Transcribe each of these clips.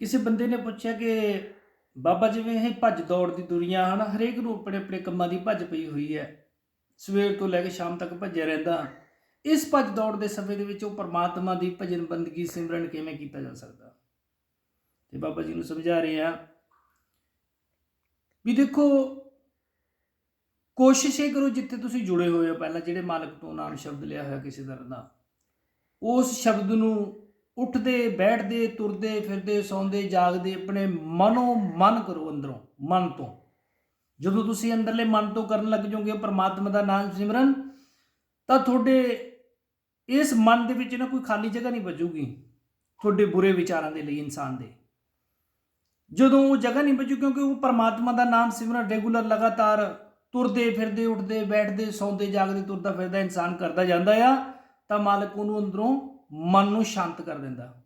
ਕਿਸੇ ਬੰਦੇ ਨੇ ਪੁੱਛਿਆ ਕਿ ਬਾਬਾ ਜਿਵੇਂ ਇਹ ਭੱਜ ਦੌੜ ਦੀ ਦੁਨੀਆ, ਹਨ, ਹਰੇਕ ਨੂੰ ਆਪਣੇ ਆਪਣੇ ਕੰਮਾਂ ਦੀ ਭੱਜ ਪਈ ਹੋਈ ਹੈ। ਸਵੇਰ ਤੋਂ ਲੈ ਕੇ ਸ਼ਾਮ ਤੱਕ ਭੱਜਿਆ ਰਹਿੰਦਾ। ਇਸ ਭੱਜ ਦੌੜ ਦੇ ਸਮੇਂ ਦੇ ਵਿੱਚ ਉਹ ਪਰਮਾਤਮਾ ਦੀ ਭਜਨ ਬੰਦਗੀ ਸਿਮਰਨ ਕਿਵੇਂ ਕੀਤਾ ਜਾ ਸਕਦਾ? ਤੇ ਬਾਬਾ ਜੀ ਨੂੰ ਸਮਝਾ ਰਹੇ ਆ ਵੀ ਦੇਖੋ, ਕੋਸ਼ਿਸ਼ ਇਹ ਕਰੋ ਜਿੱਥੇ ਤੁਸੀਂ ਜੁੜੇ ਹੋਏ ਹੋ। ਪਹਿਲਾਂ ਜਿਹੜੇ ਮਾਲਕ ਤੋਂ ਨਾਮ ਸ਼ਬਦ ਲਿਆ ਹੋਇਆ ਕਿਸੇ ਤਰ੍ਹਾਂ ਦਾ ਉਸ ਸ਼ਬਦ ਨੂੰ ਉੱਠਦੇ, ਬੈਠਦੇ, ਤੁਰਦੇ, ਫਿਰਦੇ, ਸੌਂਦੇ, ਜਾਗਦੇ, ਆਪਣੇ ਮਨੋਂ ਮਨ ਕਰੋ ਅੰਦਰੋਂ, ਮਨ ਤੋਂ। ਜਦੋਂ ਤੁਸੀਂ ਅੰਦਰਲੇ ਮਨ ਤੋਂ ਕਰਨ ਲੱਗ ਜਾਓਗੇ ਪਰਮਾਤਮਾ ਦਾ ਨਾਮ ਸਿਮਰਨ, ਤਾਂ ਤੁਹਾਡੇ ਇਸ ਮਨ ਦੇ ਵਿੱਚ ਨਾ ਕੋਈ ਖਾਲੀ ਜਗ੍ਹਾ ਨਹੀਂ ਬਚੂਗੀ ਤੁਹਾਡੇ ਬੁਰੇ ਵਿਚਾਰਾਂ ਦੇ ਲਈ, ਇਨਸਾਨ ਦੇ। ਜਦੋਂ ਉਹ ਜਗ੍ਹਾ ਨਹੀਂ ਬਚੂ ਕਿਉਂਕਿ ਉਹ ਪਰਮਾਤਮਾ ਦਾ ਨਾਮ ਸਿਮਰਨ ਰੈਗੂਲਰ ਲਗਾਤਾਰ ਤੁਰਦੇ, ਫਿਰਦੇ, ਉੱਠਦੇ, ਬੈਠਦੇ, ਸੌਂਦੇ, ਜਾਗਦੇ, ਤੁਰਦਾ ਫਿਰਦਾ ਇਨਸਾਨ ਕਰਦਾ ਜਾਂਦਾ ਆ, ਤਾਂ ਮਾਲਕ ਉਹਨੂੰ ਅੰਦਰੋਂ ਮਨ ਨੂੰ ਸ਼ਾਂਤ ਕਰ ਦਿੰਦਾ।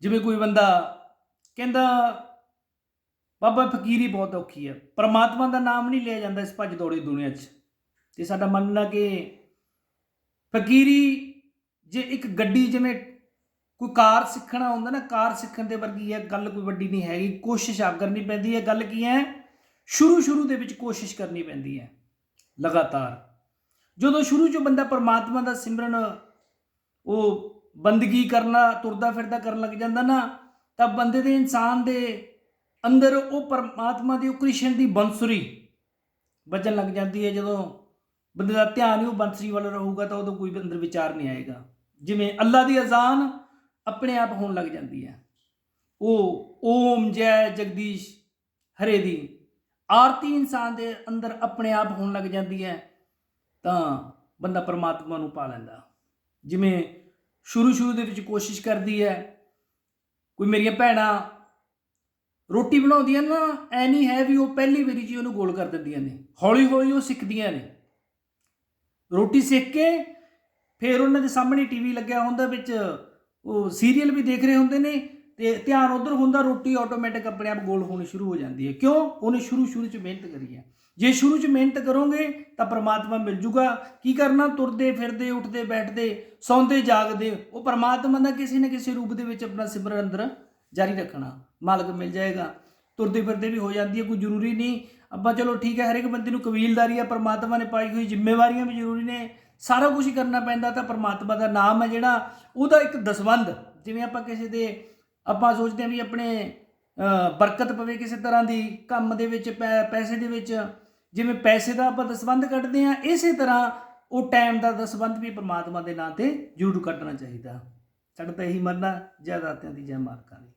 ਜਿਵੇਂ ਕੋਈ ਬੰਦਾ ਕਹਿੰਦਾ, ਬਾਬਾ ਫਕੀਰੀ ਬਹੁਤ ਔਖੀ ਹੈ। ਪਰਮਾਤਮਾ ਦਾ ਨਾਮ ਨਹੀਂ ਲਿਆ ਜਾਂਦਾ ਇਸ ਭੱਜ ਦੌੜੀ ਦੁਨੀਆ 'ਚ। ਤੇ ਸਾਡਾ ਮੰਨਣਾ ਕਿ ਫਕੀਰੀ ਜੇ ਇੱਕ ਗੱਡੀ, ਜਿਵੇਂ ਕੋਈ ਕਾਰ ਸਿੱਖਣਾ ਹੁੰਦਾ ਨਾ, ਕਾਰ ਸਿੱਖਣ ਦੇ ਵਰਗੀ ਹੈ ਗੱਲ ਕੋਈ ਵੱਡੀ ਨਹੀਂ ਹੈਗੀ। ਕੋਸ਼ਿਸ਼ ਆਪ ਕਰਨੀ ਪੈਂਦੀ ਹੈ। ਗੱਲ ਕੀ ਹੈ? ਸ਼ੁਰੂ ਸ਼ੁਰੂ ਦੇ ਵਿੱਚ ਕੋਸ਼ਿਸ਼ ਕਰਨੀ ਪੈਂਦੀ ਹੈ। ਲਗਾਤਾਰ। ਜਦੋਂ ਸ਼ੁਰੂ 'ਚ ਬੰਦਾ ਪਰਮਾਤਮਾ ਦਾ ਸਿਮਰਨ, ਉਹ ਬੰਦਗੀ ਕਰਨਾ, ਤੁਰਦਾ ਫਿਰਦਾ ਕਰਨ ਲੱਗ ਜਾਂਦਾ ਨਾ, ਤਾਂ ਬੰਦੇ ਦੇ ਇਨਸਾਨ ਦੇ ਅੰਦਰ ਉਹ ਪਰਮਾਤਮਾ ਦੀ, ਉਹ ਕ੍ਰਿਸ਼ਨ ਦੀ ਬੰਸੁਰੀ ਵੱਜਣ ਲੱਗ ਜਾਂਦੀ ਹੈ। ਜਦੋਂ ਬੰਦੇ ਦਾ ਧਿਆਨ ਹੀ ਉਹ ਬੰਸਰੀ ਵੱਲ ਰਹੂਗਾ, ਤਾਂ ਉਦੋਂ ਕੋਈ ਅੰਦਰ ਵਿਚਾਰ ਨਹੀਂ ਆਏਗਾ। ਜਿਵੇਂ ਅੱਲਾ ਦੀ ਅਜ਼ਾਨ ਆਪਣੇ ਆਪ ਹੋਣ ਲੱਗ ਜਾਂਦੀ ਹੈ। ਉਹ ਓਮ ਜੈ ਜਗਦੀਸ਼ ਹਰੇ ਦੀ ਆਰਤੀ ਇਨਸਾਨ ਦੇ ਅੰਦਰ ਆਪਣੇ ਆਪ ਹੋਣ ਲੱਗ ਜਾਂਦੀ ਹੈ। ਤਾਂ ਬੰਦਾ ਪਰਮਾਤਮਾ ਨੂੰ ਪਾ ਲੈਂਦਾ। ਜਿਵੇਂ ਸ਼ੁਰੂ ਸ਼ੁਰੂ ਦੇ ਵਿੱਚ ਕੋਸ਼ਿਸ਼ ਕਰਦੀ ਹੈ, ਕੋਈ ਮੇਰੀਆਂ ਭੈਣਾਂ ਰੋਟੀ ਬਣਾਉਂਦੀਆਂ ਨਾ, ਐ ਨਹੀਂ ਹੈ ਵੀ ਉਹ ਪਹਿਲੀ ਵਾਰੀ ਜੀ ਉਹਨੂੰ ਗੋਲ ਕਰ ਦਿੰਦੀਆਂ ਨੇ। ਹੌਲੀ ਹੌਲੀ ਉਹ ਸਿੱਖਦੀਆਂ ਨੇ। ਰੋਟੀ ਸਿੱਖ ਕੇ ਫਿਰ ਉਹਨਾਂ ਦੇ ਸਾਹਮਣੇ ਟੀਵੀ ਲੱਗਿਆ ਹੁੰਦਾ ਵਿੱਚ, ਉਹ ਸੀਰੀਅਲ ਵੀ ਦੇਖ ਰਹੇ ਹੁੰਦੇ ਨੇ। ਤੇ ਧਿਆਨ ਉਧਰ ਹੁੰਦਾ, ਰੋਟੀ ਆਟੋਮੈਟਿਕ ਆਪਣੇ ਆਪ ਗੋਲ ਹੋਣੀ ਸ਼ੁਰੂ ਹੋ ਜਾਂਦੀ ਹੈ। ਕਿਉਂ? ਉਹਨੇ ਸ਼ੁਰੂ ਸ਼ੁਰੂ 'ਚ ਮਿਹਨਤ ਕਰੀ ਹੈ। ਜੇ ਸ਼ੁਰੂ 'ਚ ਮਿਹਨਤ ਕਰੋਗੇ, ਤਾਂ ਪ੍ਰਮਾਤਮਾ ਮਿਲ ਜੂਗਾ। ਕੀ ਕਰਨਾ? ਤੁਰਦੇ, ਫਿਰਦੇ, ਉੱਠਦੇ, ਬੈਠਦੇ, ਸੌਂਦੇ, ਜਾਗਦੇ। ਉਹ ਪ੍ਰਮਾਤਮਾ ਦਾ ਕਿਸੇ ਨਾ ਕਿਸੇ ਰੂਪ ਦੇ ਵਿੱਚ ਆਪਣਾ ਸਿਮਰਨ ਅੰਦਰ ਜਾਰੀ ਰੱਖਣਾ ਮਾਲਕ ਮਿਲ ਜਾਏਗਾ। ਤੁਰਦੇ, ਫਿਰਦੇ ਵੀ ਹੋ ਜਾਂਦੀ ਹੈ, ਕੋਈ ਜ਼ਰੂਰੀ ਨਹੀਂ। ਅੱਬਾ ਚਲੋ ਠੀਕ ਹੈ ਹਰ ਇੱਕ ਬੰਦੇ ਨੂੰ ਕਬੀਲਦਾਰੀ ਆ, ਪ੍ਰਮਾਤਮਾ ਨੇ ਪਾਈ ਹੋਈ ਜ਼ਿੰਮੇਵਾਰੀਆਂ ਵੀ ਜ਼ਰੂਰੀ ਨੇ। ਸਾਰਾ ਕੁਝ ਕਰਨਾ ਪੈਂਦਾ ਤਾਂ ਪ੍ਰਮਾਤਮਾ ਦਾ ਨਾਮ ਹੈ ਜਿਹੜਾ, ਉਹਦਾ ਇੱਕ ਦਸਵੰਦ ਜਿਵੇਂ ਆਪਾਂ ਕਿਸੇ ਦੇ ਆਪਾਂ ਸੋਚਦੇ ਹਾਂ ਵੀ ਆਪਣੇ ਬਰਕਤ ਪਵੇ ਕਿਸੇ ਤਰ੍ਹਾਂ ਦੀ, ਕੰਮ ਦੇ ਵਿੱਚ, ਪੈ- ਪੈਸੇ ਦੇ ਵਿੱਚ, ਜਿਵੇਂ ਪੈਸੇ ਦਾ ਆਪਾਂ ਦਸਵੰਦ ਕੱਢਦੇ ਆ ਇਸੇ ਤਰ੍ਹਾਂ ਉਹ ਟਾਈਮ ਦਾ ਦਸਵੰਦ ਵੀ ਪ੍ਰਮਾਤਮਾ ਦੇ ਨਾਂ ਤੇ ਜ਼ਰੂਰ ਕੱਢਣਾ ਚਾਹੀਦਾ। ਸਾਡਾ ਤਾਂ ਇਹੀ ਮੰਨਣਾ ਜੈ ਦਾਤਿਆਂ ਦੀ ਜੈ ਮਾਲਕਾਂ ਦੀ।